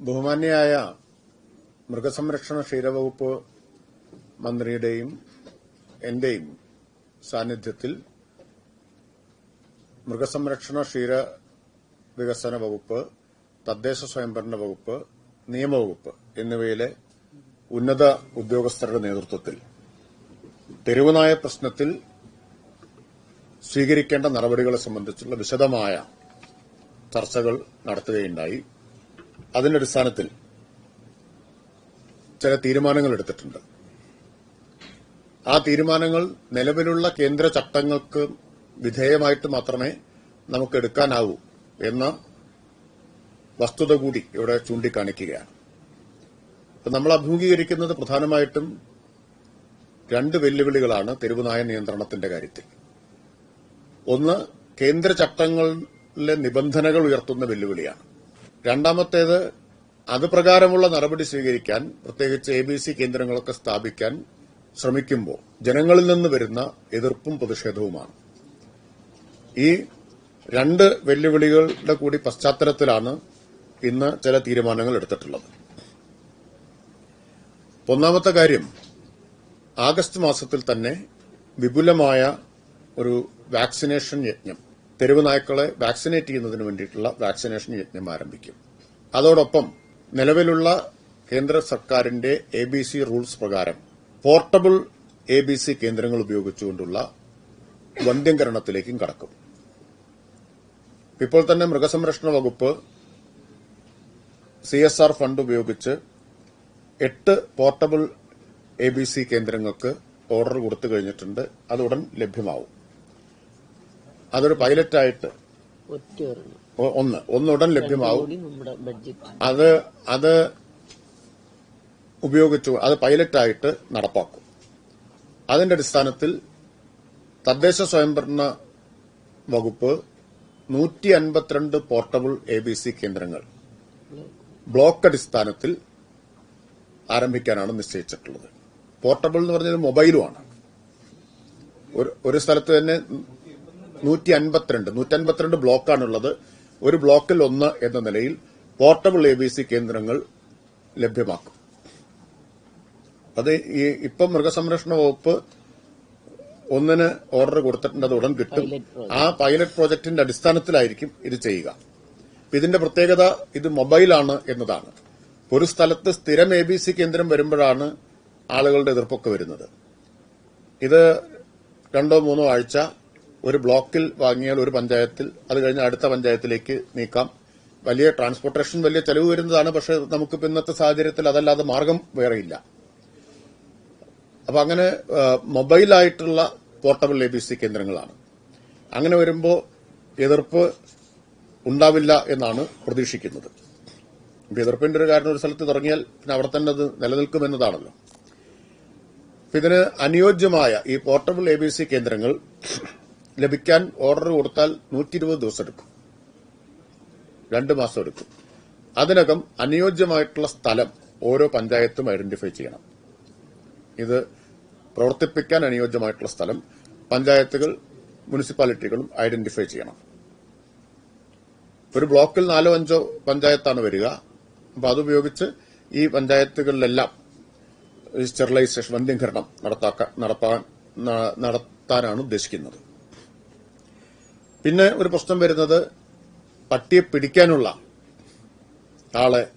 ബഹുമാന്യായ മൃഗസംരക്ഷണ ക്ഷീരവകുപ്പ് മന്ത്രിയുടെയും എന്റെയും സാന്നിധ്യത്തിൽ മൃഗസംരക്ഷണ ക്ഷീര വികസന വകുപ്പ് തദ്ദേശ സ്വയംഭരണ വകുപ്പ് നിയമവകുപ്പ് എന്നിവയിലെ ഉന്നത ഉദ്യോഗസ്ഥരുടെ നേതൃത്വത്തിൽ തെരുവുനായ പ്രശ്നത്തിൽ സ്വീകരിക്കേണ്ട നടപടികളെ സംബന്ധിച്ചുള്ള വിശദമായ ചർച്ചകൾ നടത്തുകയുണ്ടായി. അതിന്റെ അടിസ്ഥാനത്തിൽ ചില തീരുമാനങ്ങൾ എടുത്തിട്ടുണ്ട്. ആ തീരുമാനങ്ങൾ നിലവിലുള്ള കേന്ദ്ര ചട്ടങ്ങൾക്ക് വിധേയമായിട്ട് മാത്രമേ നമുക്ക് എടുക്കാനാവൂ എന്ന വസ്തുത കൂടി ഇവിടെ ചൂണ്ടിക്കാണിക്കുകയാണ്. ഇപ്പൊ നമ്മൾ അഭിമുഖീകരിക്കുന്നത് പ്രധാനമായിട്ടും രണ്ട് വെല്ലുവിളികളാണ് തെരുവുനായ നിയന്ത്രണത്തിന്റെ കാര്യത്തിൽ. ഒന്ന് കേന്ദ്ര ചട്ടങ്ങളിലെ നിബന്ധനകൾ ഉയർത്തുന്ന വെല്ലുവിളിയാണ്. രണ്ടാമത്തേത് അത് പ്രകാരമുള്ള നടപടി സ്വീകരിക്കാൻ പ്രത്യേകിച്ച് എ ബി സി കേന്ദ്രങ്ങളൊക്കെ സ്ഥാപിക്കാൻ ശ്രമിക്കുമ്പോൾ ജനങ്ങളിൽ നിന്ന് വരുന്ന എതിർപ്പും പ്രതിഷേധവുമാണ്. ഈ രണ്ട് വെല്ലുവിളികളുടെ കൂടി പശ്ചാത്തലത്തിലാണ് ഇന്ന് ചില തീരുമാനങ്ങൾ എടുത്തിട്ടുള്ളത്. ഒന്നാമത്തെ കാര്യം ആഗസ്റ്റ് മാസത്തിൽ തന്നെ വിപുലമായ ഒരു വാക്സിനേഷൻ യജ്ഞം തെരുവ് നായ്ക്കളെ വാക്സിനേറ്റ് ചെയ്യുന്നതിന് വേണ്ടിയിട്ടുള്ള വാക്സിനേഷൻ യജ്ഞം ആരംഭിക്കും. അതോടൊപ്പം നിലവിലുള്ള കേന്ദ്ര സർക്കാരിന്റെ എ ബി സി റൂൾസ് പ്രകാരം പോർട്ടബിൾ എ ബി സി കേന്ദ്രങ്ങൾ ഉപയോഗിച്ചുകൊണ്ടുള്ള വന്ധ്യംകരണത്തിലേക്കും കടക്കും. ഇപ്പോൾ തന്നെ മൃഗസംരക്ഷണ വകുപ്പ് സി എസ് ആർ ഫണ്ട് ഉപയോഗിച്ച് എട്ട് പോർട്ടബിൾ എ ബി സി കേന്ദ്രങ്ങൾക്ക് ഓർഡർ കൊടുത്തു കഴിഞ്ഞിട്ടുണ്ട്. അത് ഉടൻ ലഭ്യമാവും. അതൊരു പൈലറ്റായിട്ട് ഒന്ന്. ഒന്ന് ഉടൻ ലഭ്യമാവും. അത് അത് ഉപയോഗിച്ചു അത് പൈലറ്റായിട്ട് നടപ്പാക്കും. അതിന്റെ അടിസ്ഥാനത്തിൽ തദ്ദേശ സ്വയംഭരണ വകുപ്പ് നൂറ്റി അൻപത്തിരണ്ട് പോർട്ടബിൾ എ ബി സി കേന്ദ്രങ്ങൾ ബ്ലോക്ക് അടിസ്ഥാനത്തിൽ ആരംഭിക്കാനാണ് നിശ്ചയിച്ചിട്ടുള്ളത്. പോർട്ടബിൾ എന്ന് പറഞ്ഞത് മൊബൈലുമാണ്. ഒരു സ്ഥലത്ത് തന്നെ നൂറ്റി അൻപത്തിരണ്ട് നൂറ്റി അൻപത്തിരണ്ട് ബ്ലോക്കാണുള്ളത്. ഒരു ബ്ലോക്കിൽ ഒന്ന് എന്ന നിലയിൽ പോർട്ടബിൾ എ ബി സി കേന്ദ്രങ്ങൾ ലഭ്യമാക്കും. അത് ഈ ഇപ്പം മൃഗസംരക്ഷണ വകുപ്പ് ഒന്നിന് ഓർഡർ കൊടുത്തിട്ടുണ്ട് അത് ഉടൻ കിട്ടും ആ പൈലറ്റ് പ്രോജക്ടിന്റെ അടിസ്ഥാനത്തിലായിരിക്കും ഇത് ചെയ്യുക. ഇതിന്റെ പ്രത്യേകത ഇത് മൊബൈലാണ് എന്നതാണ്. ഒരു സ്ഥലത്ത് സ്ഥിരം എ ബി സി കേന്ദ്രം വരുമ്പോഴാണ് ആളുകളുടെ എതിർപ്പൊക്കെ വരുന്നത്. ഇത് രണ്ടോ മൂന്നോ ആഴ്ച ഒരു ബ്ലോക്കിൽ വാങ്ങിയാൽ ഒരു പഞ്ചായത്തിൽ അത് കഴിഞ്ഞ് അടുത്ത പഞ്ചായത്തിലേക്ക് നീക്കാം. വലിയ ട്രാൻസ്പോർട്ടേഷൻ വലിയ ചെലവ് വരുന്നതാണ് പക്ഷെ നമുക്ക് ഇന്നത്തെ സാഹചര്യത്തിൽ അതല്ലാതെ മാർഗം വേറെയില്ല അപ്പൊ അങ്ങനെ മൊബൈലായിട്ടുള്ള പോർട്ടബിൾ എ ബി സി കേന്ദ്രങ്ങളാണ്. അങ്ങനെ വരുമ്പോൾ എതിർപ്പ് ഉണ്ടാവില്ല എന്നാണ് പ്രതീക്ഷിക്കുന്നത്. എതിർപ്പിന്റെ ഒരു കാരണം ഒരു സ്ഥലത്ത് തുടങ്ങിയാൽ പിന്നെ അവിടെ തന്നെ അത് നിലനിൽക്കുമെന്നതാണല്ലോ ഇതിന് അനുയോജ്യമായ ഈ പോർട്ടബിൾ എ കേന്ദ്രങ്ങൾ ലഭിക്കാൻ ഓർഡർ കൊടുത്താൽ നൂറ്റി ഇരുപത് ദിവസം എടുക്കും. രണ്ട് മാസം എടുക്കും. അതിനകം അനുയോജ്യമായിട്ടുള്ള സ്ഥലം ഓരോ പഞ്ചായത്തും ഐഡന്റിഫൈ ചെയ്യണം. ഇത് പ്രവർത്തിപ്പിക്കാൻ അനുയോജ്യമായിട്ടുള്ള സ്ഥലം പഞ്ചായത്തുകൾ മുനിസിപ്പാലിറ്റികളും ഐഡന്റിഫൈ ചെയ്യണം. ഒരു ബ്ലോക്കിൽ നാലോ അഞ്ചോ പഞ്ചായത്താണ് വരിക. അപ്പൊ അതുപയോഗിച്ച് ഈ പഞ്ചായത്തുകളിലെല്ലാം സ്റ്റെറിലൈസേഷൻ വന്ധ്യംകരണം നടത്താക്ക- നടത്താൻ ന- നടത്താനാണ് ഉദ്ദേശിക്കുന്നത്. പിന്നെ ഒരു പ്രശ്നം വരുന്നത് പട്ടിയെ പിടിക്കാനുള്ള ആളെ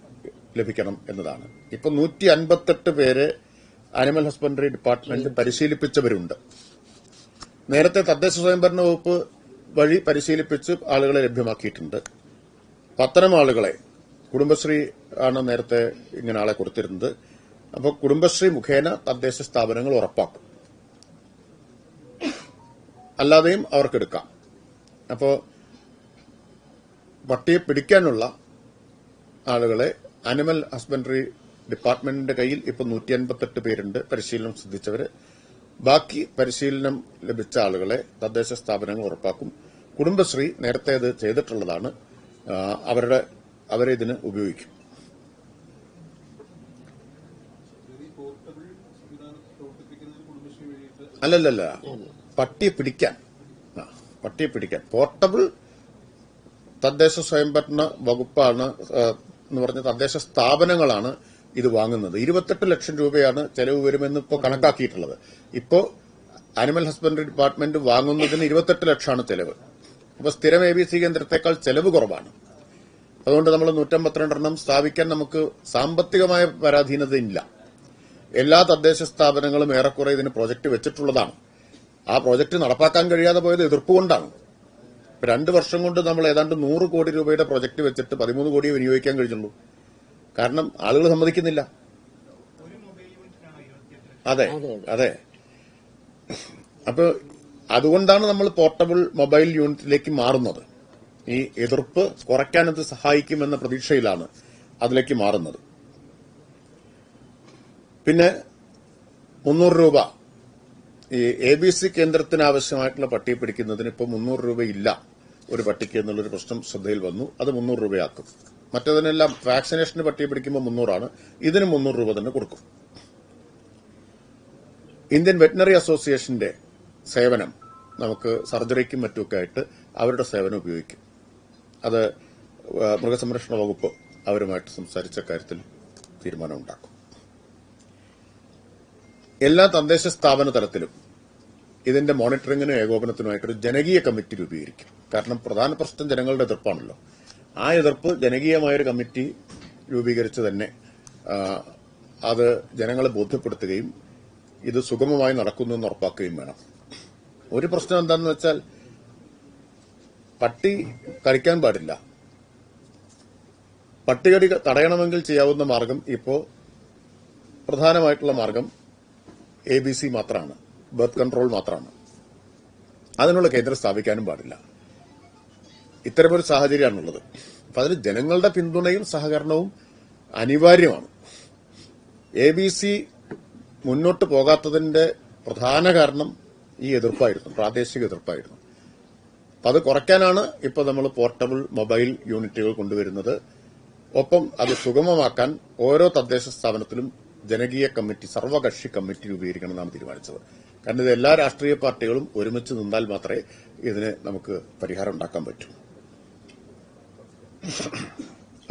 ലഭിക്കണം എന്നതാണ്. ഇപ്പൊ നൂറ്റി അൻപത്തെട്ട് പേരെ ആനിമൽ ഹസ്ബൻഡറി ഡിപ്പാർട്ട്മെന്റ് പരിശീലിപ്പിച്ചവരുണ്ട്. നേരത്തെ തദ്ദേശ സ്വയംഭരണ വകുപ്പ് വഴി പരിശീലിപ്പിച്ച് ആളുകളെ ലഭ്യമാക്കിയിട്ടുണ്ട്. പത്തനം ആളുകളെ കുടുംബശ്രീ ആണ് നേരത്തെ ഇങ്ങനെ ആളെ കൊടുത്തിരുന്നത്. അപ്പോൾ കുടുംബശ്രീ മുഖേന തദ്ദേശ സ്ഥാപനങ്ങൾ ഉറപ്പാക്കും. അല്ലാതെയും അവർക്കെടുക്കാം അപ്പോ പട്ടിയെ പിടിക്കാനുള്ള ആളുകളെ അനിമൽ ഹസ്ബൻഡറി ഡിപ്പാർട്ട്മെന്റിന്റെ കയ്യിൽ ഇപ്പോൾ നൂറ്റി അൻപത്തെട്ട് പേരുണ്ട്. പരിശീലനം സിദ്ധിച്ചവര് ബാക്കി പരിശീലനം ലഭിച്ച ആളുകളെ തദ്ദേശ സ്ഥാപനങ്ങൾ ഉറപ്പാക്കും. കുടുംബശ്രീ നേരത്തെ അത് ചെയ്തിട്ടുള്ളതാണ്. അവരുടെ അവരെ ഇതിന് ഉപയോഗിക്കും. അല്ലല്ലല്ല. പട്ടിയെ പിടിക്കാൻ. പട്ടിയെ പിടിക്കാൻ പോർട്ടബിൾ തദ്ദേശ സ്വയംഭരണ വകുപ്പാണ് എന്ന് പറഞ്ഞ തദ്ദേശ സ്ഥാപനങ്ങളാണ് ഇത് വാങ്ങുന്നത്. ഇരുപത്തെട്ട് ലക്ഷം രൂപയാണ് ചെലവ് വരുമെന്ന് ഇപ്പോൾ കണക്കാക്കിയിട്ടുള്ളത്. ഇപ്പോൾ അനിമൽ ഹസ്ബൻഡറി ഡിപ്പാർട്ട്മെന്റ് വാങ്ങുന്നതിന് ഇരുപത്തെട്ട് ലക്ഷമാണ് ചെലവ്. അപ്പൊ സ്ഥിരം എ ബി സി കേന്ദ്രത്തെക്കാൾ ചെലവ് കുറവാണ്. അതുകൊണ്ട് നമ്മൾ നൂറ്റമ്പത്തിരണ്ടെണ്ണം സ്ഥാപിക്കാൻ നമുക്ക് സാമ്പത്തികമായ പരാധീനതയില്ല. എല്ലാ തദ്ദേശ സ്ഥാപനങ്ങളും ഏറെക്കുറെ ഇതിന് പ്രോജക്റ്റ് വെച്ചിട്ടുള്ളതാണ്. ആ പ്രോജക്റ്റ് നടപ്പാക്കാൻ കഴിയാതെ പോയത് എതിർപ്പ് കൊണ്ടാണ്. രണ്ട് വർഷം കൊണ്ട് നമ്മൾ ഏതാണ്ട് നൂറ് കോടി രൂപയുടെ പ്രോജക്റ്റ് വെച്ചിട്ട് പതിമൂന്ന് കോടി വിനിയോഗിക്കാൻ കഴിഞ്ഞുള്ളൂ. കാരണം ആളുകൾ സമ്മതിക്കുന്നില്ല. അതെ അതെ അപ്പൊ അതുകൊണ്ടാണ് നമ്മൾ പോർട്ടബിൾ മൊബൈൽ യൂണിറ്റിലേക്ക് മാറുന്നത്. ഈ എതിർപ്പ് കുറയ്ക്കാൻ അത് സഹായിക്കുമെന്ന പ്രതീക്ഷയിലാണ് അതിലേക്ക് മാറുന്നത്. പിന്നെ മുന്നൂറ് രൂപ. ഈ എ ബി സി കേന്ദ്രത്തിന് ആവശ്യമായിട്ടുള്ള പട്ടിക പിടിക്കുന്നതിന് ഇപ്പോൾ മുന്നൂറ് രൂപയില്ല ഒരു പട്ടിക്ക് എന്നുള്ളൊരു പ്രശ്നം ശ്രദ്ധയിൽ വന്നു. അത് മുന്നൂറ് രൂപയാക്കും. മറ്റതിനെല്ലാം വാക്സിനേഷന് പട്ടിക പിടിക്കുമ്പോൾ മുന്നൂറാണ്. ഇതിന് മുന്നൂറ് രൂപ തന്നെ കൊടുക്കും. ഇന്ത്യൻ വെറ്റിനറി അസോസിയേഷന്റെ സേവനം നമുക്ക് സർജറിക്കും മറ്റുമൊക്കെ ആയിട്ട് അവരുടെ സേവനം ഉപയോഗിക്കും. അത് മൃഗസംരക്ഷണ വകുപ്പ് അവരുമായിട്ട് സംസാരിച്ച കാര്യത്തിൽ തീരുമാനമുണ്ടാക്കും. എല്ലാ തദ്ദേശ സ്ഥാപന തലത്തിലും ഇതിന്റെ മോണിറ്ററിംഗിനും ഏകോപനത്തിനുമായിട്ട് ഒരു ജനകീയ കമ്മിറ്റി രൂപീകരിക്കും. കാരണം പ്രധാന പ്രശ്നം ജനങ്ങളുടെ എതിർപ്പാണല്ലോ. ആ എതിർപ്പ് ജനകീയമായൊരു കമ്മിറ്റി രൂപീകരിച്ച് തന്നെ അത് ജനങ്ങളെ ബോധ്യപ്പെടുത്തുകയും ഇത് സുഗമമായി നടക്കുന്നു എന്ന് ഉറപ്പാക്കുകയും വേണം. ഒരു പ്രശ്നം എന്താണെന്ന് വെച്ചാൽ പട്ടി കടിക്കാൻ പാടില്ല. പട്ടികടി തടയണമെങ്കിൽ ചെയ്യാവുന്ന മാർഗം ഇപ്പോ പ്രധാനമായിട്ടുള്ള മാർഗം എ ബി സി മാത്രമാണ് ബർത്ത് കൺട്രോൾ മാത്രമാണ് അതിനുള്ള കേന്ദ്രം സ്ഥാപിക്കാനും പാടില്ല. ഇത്തരമൊരു സാഹചര്യമാണുള്ളത്. അപ്പൊ അതിന് ജനങ്ങളുടെ പിന്തുണയും സഹകരണവും അനിവാര്യമാണ്. എ ബി സി മുന്നോട്ട് പോകാത്തതിന്റെ പ്രധാന കാരണം ഈ എതിർപ്പായിരുന്നു പ്രാദേശിക എതിർപ്പായിരുന്നു. അപ്പൊ അത് കുറയ്ക്കാനാണ് ഇപ്പോൾ നമ്മൾ പോർട്ടബിൾ മൊബൈൽ യൂണിറ്റുകൾ കൊണ്ടുവരുന്നത്. ഒപ്പം അത് സുഗമമാക്കാൻ ഓരോ തദ്ദേശ സ്ഥാപനത്തിലും ജനകീയ കമ്മിറ്റി സർവകക്ഷി കമ്മിറ്റി രൂപീകരിക്കണം നാം തീരുമാനിച്ചത്. കാരണം ഇത് എല്ലാ രാഷ്ട്രീയ പാർട്ടികളും ഒരുമിച്ച് നിന്നാൽ മാത്രമേ ഇതിന് നമുക്ക് പരിഹാരം ഉണ്ടാക്കാൻ പറ്റൂ.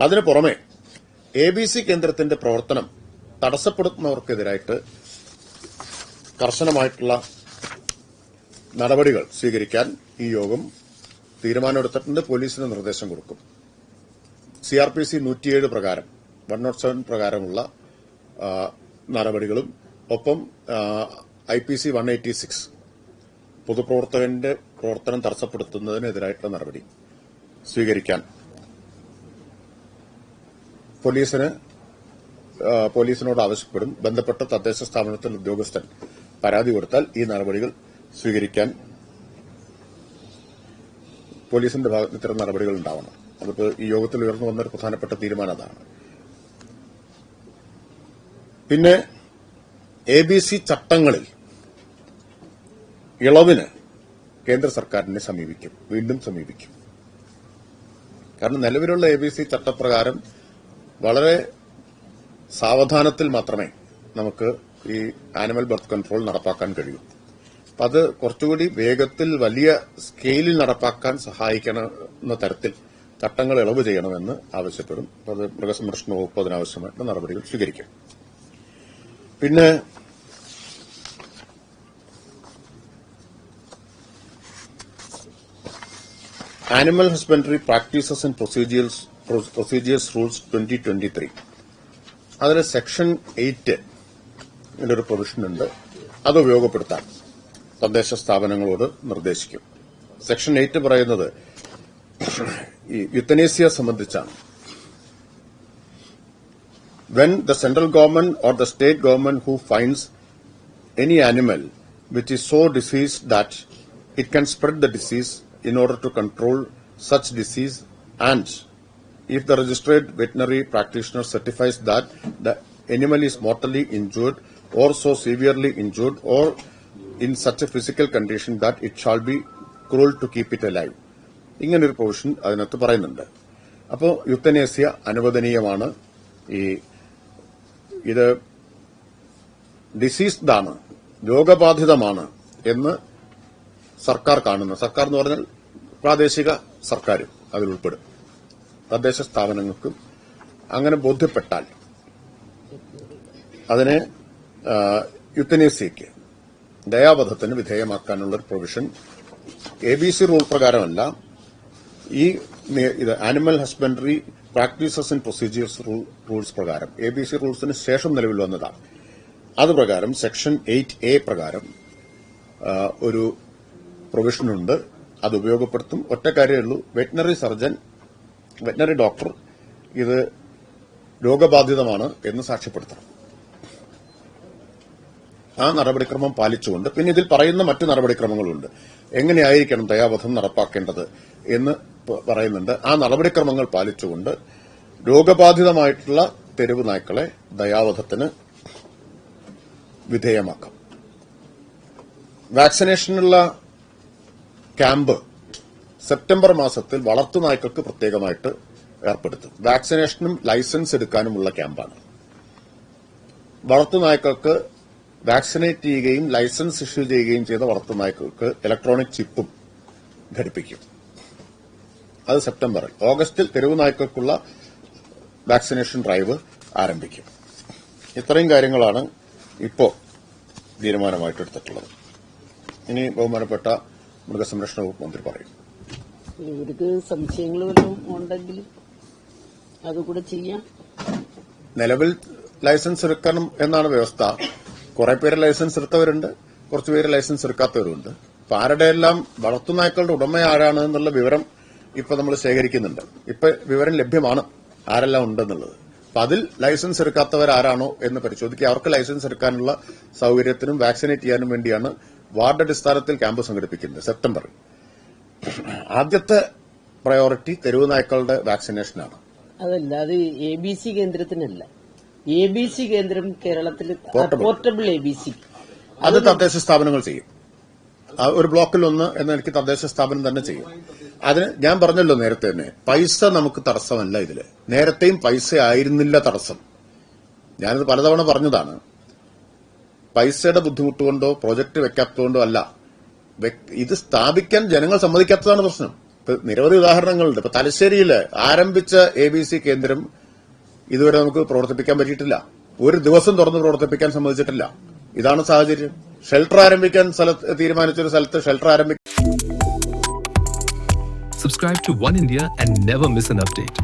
അതിനു പുറമെ എ ബി സി കേന്ദ്രത്തിന്റെ പ്രവർത്തനം തടസ്സപ്പെടുത്തുന്നവർക്കെതിരായിട്ട് കർശനമായിട്ടുള്ള നടപടികൾ സ്വീകരിക്കാൻ ഈ യോഗം തീരുമാനമെടുത്തിട്ടുണ്ട്. പോലീസിന് നിർദ്ദേശം കൊടുക്കും. സിആർപിസി നൂറ്റിയേഴ് പ്രകാരം വൺ നോട്ട് സെവൻ പ്രകാരമുള്ള നടപടികളും. ഒപ്പം I P C one eighty six പൊതുപ്രവർത്തകന്റെ പ്രവർത്തനം തടസ്സപ്പെടുത്തുന്നതിനെതിരായിട്ടുള്ള നടപടി സ്വീകരിക്കാൻ. പോലീസിന് പോലീസിനോട് ആവശ്യപ്പെടും ബന്ധപ്പെട്ട തദ്ദേശ സ്ഥാപനത്തിലെ ഉദ്യോഗസ്ഥൻ പരാതി കൊടുത്താൽ ഈ നടപടികൾ സ്വീകരിക്കാൻ പോലീസിന്റെ ഭാഗത്ത് ഇത്തരം നടപടികൾ ഉണ്ടാവണം. അതിപ്പോൾ ഈ യോഗത്തിൽ ഉയർന്നു വന്ന ഒരു പ്രധാനപ്പെട്ട തീരുമാനം അതാണ്. പിന്നെ എ ബി സി ചട്ടങ്ങളിൽ ഇളവിന് കേന്ദ്ര സർക്കാരിനെ സമീപിക്കും വീണ്ടും സമീപിക്കും. കാരണം നിലവിലുള്ള എ ബി സി ചട്ടപ്രകാരം വളരെ സാവധാനത്തിൽ മാത്രമേ നമുക്ക് ഈ ആനിമൽ ബർത്ത് കൺട്രോൾ നടപ്പാക്കാൻ കഴിയൂ. അപ്പം അത് കുറച്ചുകൂടി വേഗത്തിൽ വലിയ സ്കെയിലിൽ നടപ്പാക്കാൻ സഹായിക്കണമെന്ന തരത്തിൽ ചട്ടങ്ങൾ ഇളവ് ചെയ്യണമെന്ന് ആവശ്യപ്പെടും. അത് മൃഗസംരക്ഷണ വകുപ്പ് അതിനാവശ്യമായിട്ടുള്ള നടപടികൾ സ്വീകരിക്കും. പിന്നെ animal husbandry practices and procedures procedures rules twenty twenty three അതിൽ സെക്ഷൻ എയ്റ്റ് ഒരു പ്രൊവിഷൻ ഉണ്ട്. അത് ഉപയോഗപ്പെടുത്താൻ തദ്ദേശ സ്ഥാപനങ്ങളോട് നിർദ്ദേശിക്കും. സെക്ഷൻ എയ്റ്റ് പറയുന്നത് ഈ യുത്തനേസിയ സംബന്ധിച്ചാണ്. When the central government or the state government who finds any animal which is so diseased that it can spread the disease in order to control such disease and if the registered veterinary practitioner certifies that the animal is mortally injured or so severely injured or in such a physical condition that it shall be cruel to keep it alive ഇങ്ങനൊരു provision അതിനകത്ത് പറയുന്നുണ്ട് അപ്പോൾ യുക്തനേസ്യ അനുവദനീയമാണ് ഈ ഇത് ഡിസീസ്ഡാണ് രോഗബാധിതമാണ് എന്ന് സർക്കാർ കാണുന്നു. സർക്കാർ എന്ന് പറഞ്ഞാൽ പ്രാദേശിക സർക്കാരും അതിലുൾപ്പെടും. തദ്ദേശ സ്ഥാപനങ്ങൾക്കും അങ്ങനെ ബോധ്യപ്പെട്ടാൽ അതിനെ യുത്തനേസിയയ്ക്ക് ദയാവധത്തിന് വിധേയമാക്കാനുള്ള ഒരു provision A B C rule പ്രകാരമല്ല ഈ ഇത് animal husbandry practices and procedures rules പ്രകാരം എ ബി സി റൂൾസിന് ശേഷം നിലവിൽ വന്നതാണ്. അതുപ്രകാരം സെക്ഷൻ എയ്റ്റ് എ പ്രകാരം ഒരു പ്രൊവിഷനുണ്ട് അത് ഉപയോഗപ്പെടുത്തും. ഒറ്റ കാര്യമേ ഉള്ളൂ. വെറ്റിനറി സർജൻ വെറ്റിനറി ഡോക്ടർ ഇത് രോഗബാധിതമാണ് എന്ന് സാക്ഷ്യപ്പെടുത്തണം. ആ നടപടിക്രമം പാലിച്ചുകൊണ്ട് പിന്നെ ഇതിൽ പറയുന്ന മറ്റു നടപടിക്രമങ്ങളുണ്ട്. എങ്ങനെയായിരിക്കണം ദയാവധം നടപ്പാക്കേണ്ടത് എന്ന് പറയുന്നുണ്ട്. ആ നടപടിക്രമങ്ങൾ പാലിച്ചുകൊണ്ട് രോഗബാധിതമായിട്ടുള്ള തെരുവ് നായ്ക്കളെ ദയാവധത്തിന് വിധേയമാക്കാം. വാക്സിനേഷനുള്ള ക്യാമ്പ് സെപ്റ്റംബർ മാസത്തിൽ വളർത്തുനായ്ക്കൾക്ക് പ്രത്യേകമായിട്ട് ഏർപ്പെടുത്തും. വാക്സിനേഷനും ലൈസൻസ് എടുക്കാനുമുള്ള ക്യാമ്പാണ്. വളർത്തുനായ്ക്കൾക്ക് വാക്സിനേറ്റ് ചെയ്യുകയും ലൈസൻസ് ഇഷ്യൂ ചെയ്യുകയും ചെയ്ത വളർത്തുനായ്ക്കൾക്ക് ഇലക്ട്രോണിക് ചിപ്പും ഘടിപ്പിക്കും. അത് സെപ്റ്റംബറിൽ. ഓഗസ്റ്റിൽ തെരുവ് നായ്ക്കൾക്കുള്ള വാക്സിനേഷൻ ഡ്രൈവ് ആരംഭിക്കും. ഇത്രയും കാര്യങ്ങളാണ് ഇപ്പോൾ തീരുമാനമായിട്ടെടുത്തിട്ടുള്ളത് ഇനി ബഹുമാനപ്പെട്ട മൃഗസംരക്ഷണ വകുപ്പ് മന്ത്രി പറയും. ഇവർക്ക് സംശയങ്ങൾ വല്ലതും ഉണ്ടെങ്കിൽ അതുകൂടെ ചെയ്യാം. നിലവിൽ ലൈസൻസ് എടുക്കണം എന്നാണ് വ്യവസ്ഥ. കുറെ പേര് ലൈസൻസ് എടുത്തവരുണ്ട് കുറച്ച് പേര് ലൈസൻസ് എടുക്കാത്തവരുണ്ട് അപ്പൊ ആരുടെയെല്ലാം വളർത്തുനായ്ക്കളുടെ ഉടമ ആരാണ് എന്നുള്ള വിവരം ഇപ്പൊ നമ്മൾ ശേഖരിക്കുന്നുണ്ട്. ഇപ്പൊ വിവരം ലഭ്യമാണ് ആരെല്ലാം ഉണ്ടെന്നുള്ളത്. അപ്പൊ അതിൽ ലൈസൻസ് എടുക്കാത്തവരാരാണോ എന്ന് പരിശോധിക്കുക. അവർക്ക് ലൈസൻസ് എടുക്കാനുള്ള സൌകര്യത്തിനും വാക്സിനേറ്റ് ചെയ്യാനും വേണ്ടിയാണ് വാർഡ് അടിസ്ഥാനത്തിൽ ക്യാമ്പ് സംഘടിപ്പിക്കുന്നത് സെപ്റ്റംബർ ആദ്യത്തെ പ്രയോറിറ്റി തെരുവ് നായ്ക്കളുടെ വാക്സിനേഷനാണ് അതല്ല അത് എ ബി സി കേന്ദ്രത്തിനല്ല. എ ബി സി കേന്ദ്രം കേരളത്തിൽ പോർട്ടബിൾ എ ബി സി അത് തദ്ദേശ സ്ഥാപനങ്ങൾ ചെയ്യും. ഒരു ബ്ലോക്കിൽ ഒന്ന് എന്ന എനിക്ക് തദ്ദേശ സ്ഥാപനം തന്നെ ചെയ്യും. അതിന് ഞാൻ പറഞ്ഞല്ലോ നേരത്തെ തന്നെ പൈസ നമുക്ക് തടസ്സമല്ല ഇതിൽ. നേരത്തെയും പൈസ ആയിരുന്നില്ല തടസ്സം. ഞാനിത് പലതവണ പറഞ്ഞതാണ്. പൈസയുടെ ബുദ്ധിമുട്ടുകൊണ്ടോ പ്രോജക്ട് വെക്കാത്തതുകൊണ്ടോ അല്ല. ഇത് സ്ഥാപിക്കാൻ ജനങ്ങൾ സമ്മതിക്കാത്തതാണ് പ്രശ്നം. ഇപ്പൊ നിരവധി ഉദാഹരണങ്ങളുണ്ട്. ഇപ്പൊ തലശ്ശേരിയിൽ ആരംഭിച്ച എ ബി സി കേന്ദ്രം ഇതുവരെ നമുക്ക് പ്രവർത്തിപ്പിക്കാൻ പറ്റിയിട്ടില്ല. ഒരു ദിവസം തുറന്ന് പ്രവർത്തിപ്പിക്കാൻ സമ്മതിച്ചിട്ടില്ല. ഇതാണ് സാഹചര്യം. ഷെൽട്ടർ ആരംഭിക്കാൻ സ്ഥലത്ത് തീരുമാനിച്ച ഒരു സ്ഥലത്ത് ഷെൽട്ടർ ആരംഭിക്കും subscribe to One India and never miss an update.